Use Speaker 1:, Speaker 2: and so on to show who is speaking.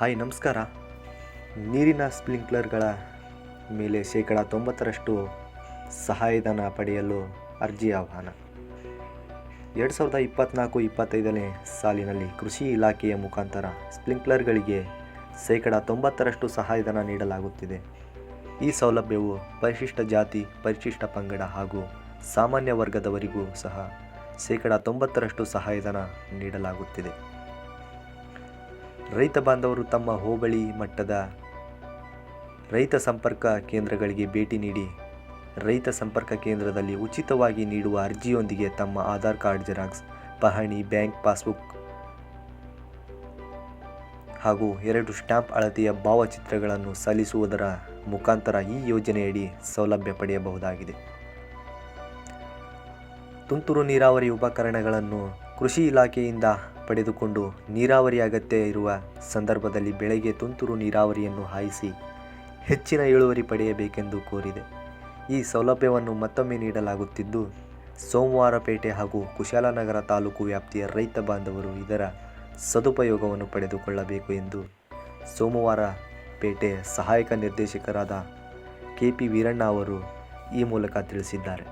Speaker 1: Hi, ನಮಸ್ಕಾರ. ನೀರಿನ ಸ್ಪ್ರಿಂಕ್ಲರ್ಗಳ ಮೇಲೆ ಶೇಕಡ ತೊಂಬತ್ತರಷ್ಟು ಸಹಾಯಧನ ಪಡೆಯಲು ಅರ್ಜಿ ಆಹ್ವಾನ. ಎರಡು ಸಾವಿರದ ಇಪ್ಪತ್ತ್ನಾಲ್ಕು ಇಪ್ಪತ್ತೈದನೇ ಸಾಲಿನಲ್ಲಿ ಕೃಷಿ ಇಲಾಖೆಯ ಮುಖಾಂತರ ಸ್ಪ್ರಿಂಕ್ಲರ್ಗಳಿಗೆ ಶೇಕಡ ತೊಂಬತ್ತರಷ್ಟು ಸಹಾಯಧನ ನೀಡಲಾಗುತ್ತಿದೆ. ಈ ಸೌಲಭ್ಯವು ಪರಿಶಿಷ್ಟ ಜಾತಿ, ಪರಿಶಿಷ್ಟ ಪಂಗಡ ಹಾಗೂ ಸಾಮಾನ್ಯ ವರ್ಗದವರಿಗೂ ಸಹ ಶೇಕಡ ತೊಂಬತ್ತರಷ್ಟು ಸಹಾಯಧನ ನೀಡಲಾಗುತ್ತಿದೆ. ರೈತ ಬಾಂಧವರು ತಮ್ಮ ಹೋಬಳಿ ಮಟ್ಟದ ರೈತ ಸಂಪರ್ಕ ಕೇಂದ್ರಗಳಿಗೆ ಭೇಟಿ ನೀಡಿ ರೈತ ಸಂಪರ್ಕ ಕೇಂದ್ರದಲ್ಲಿ ಉಚಿತವಾಗಿ ನೀಡುವ ಅರ್ಜಿಯೊಂದಿಗೆ ತಮ್ಮ ಆಧಾರ್ ಕಾರ್ಡ್ ಜೆರಾಕ್ಸ್, ಪಹಣಿ, ಬ್ಯಾಂಕ್ ಪಾಸ್ಬುಕ್ ಹಾಗೂ ಎರಡು ಸ್ಟ್ಯಾಂಪ್ ಅಳತೆಯ ಭಾವಚಿತ್ರಗಳನ್ನು ಸಲ್ಲಿಸುವುದರ ಮುಖಾಂತರ ಈ ಯೋಜನೆಯಡಿ ಸೌಲಭ್ಯ ಪಡೆಯಬಹುದಾಗಿದೆ. ತುಂತುರು ನೀರಾವರಿ ಉಪಕರಣಗಳನ್ನು ಕೃಷಿ ಇಲಾಖೆಯಿಂದ ಪಡೆದುಕೊಂಡು ನೀರಾವರಿ ಅಗತ್ಯ ಇರುವ ಸಂದರ್ಭದಲ್ಲಿ ಬೆಳೆಗೆ ತುಂತುರು ನೀರಾವರಿಯನ್ನು ಹಾಯಿಸಿ ಹೆಚ್ಚಿನ ಇಳುವರಿ ಪಡೆಯಬೇಕೆಂದು ಕೋರಿದೆ. ಈ ಸೌಲಭ್ಯವನ್ನು ಮತ್ತೊಮ್ಮೆ ನೀಡಲಾಗುತ್ತಿದ್ದು ಸೋಮವಾರಪೇಟೆ ಹಾಗೂ ಕುಶಾಲನಗರ ತಾಲೂಕು ವ್ಯಾಪ್ತಿಯ ರೈತ ಬಾಂಧವರು ಇದರ ಸದುಪಯೋಗವನ್ನು ಪಡೆದುಕೊಳ್ಳಬೇಕು ಎಂದು ಸೋಮವಾರ ಪೇಟೆ ಸಹಾಯಕ ನಿರ್ದೇಶಕರಾದ ಕೆ ಪಿ ವೀರಣ್ಣ ಅವರು ಈ ಮೂಲಕ ತಿಳಿಸಿದ್ದಾರೆ.